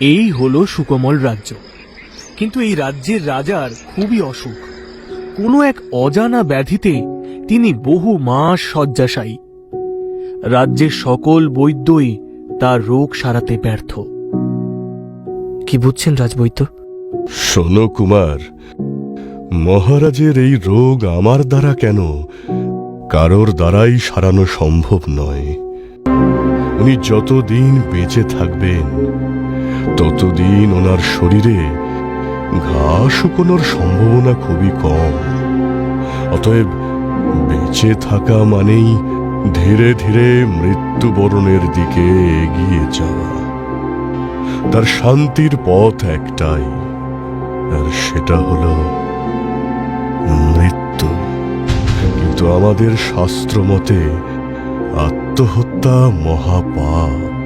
এই হলো সুকমল রাজ্য। কিন্তু এই রাজ্যের রাজার খুবই অসুখ। কোনো এক অজানা ব্যাধিতে তিনি বহু মাস শয্যাশায়ী। রাজ্যের সকল বৈদ্যই তার রোগ সারাতে ব্যর্থ। কি বুঝছেন রাজবৈদ্য? শোনো কুমার, মহারাজের এই রোগ আমার দ্বারা কেন? কারোর দ্বারাই সারানো সম্ভব নয়। উনি যতদিন বেঁচে থাকবেন ততদিন ওনার শরীরে ঘা শুকোনোর সম্ভাবনা খুবই কম। অতএব বেঁচে থাকা মানেই ধীরে ধীরে মৃত্যুবরণের দিকে এগিয়ে যাওয়া। তার শান্তির পথ একটাই, আর সেটা হলো মৃত্যু। কিন্তু আমাদের শাস্ত্র মতে আত্মহত্যা মহাপাপ।